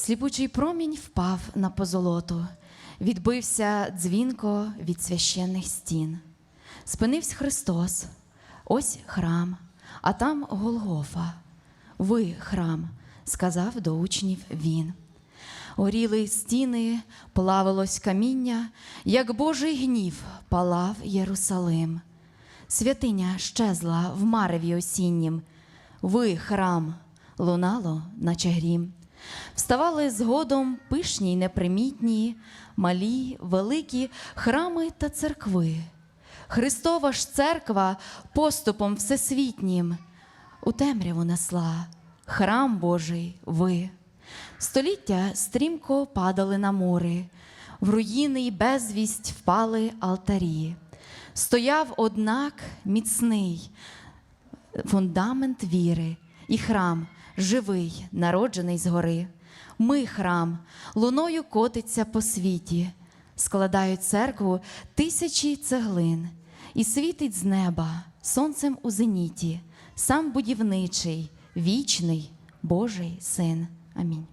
Сліпучий промінь впав на позолоту, відбився дзвінко від священних стін. Спинився Христос, ось храм, а там Голгофа. Ви храм, сказав до учнів він. Горіли стіни, плавилось каміння, як Божий гнів палав Єрусалим. Святиня щезла в мареві осіннім. Ви храм, лунало, наче грім. Вставали згодом пишні й непримітні, малі, великі храми та церкви. Христова ж церква поступом всесвітнім у темряву несла, храм Божий ви. Століття стрімко падали на мури, в руїни й безвість впали алтарі. Стояв, однак, міцний фундамент віри і храм живий, народжений згори. Ми храм, луною котиться по світі, складають церкву тисячі цеглин, і світить з неба сонцем у зеніті, сам будівничий, вічний Божий син. Амінь.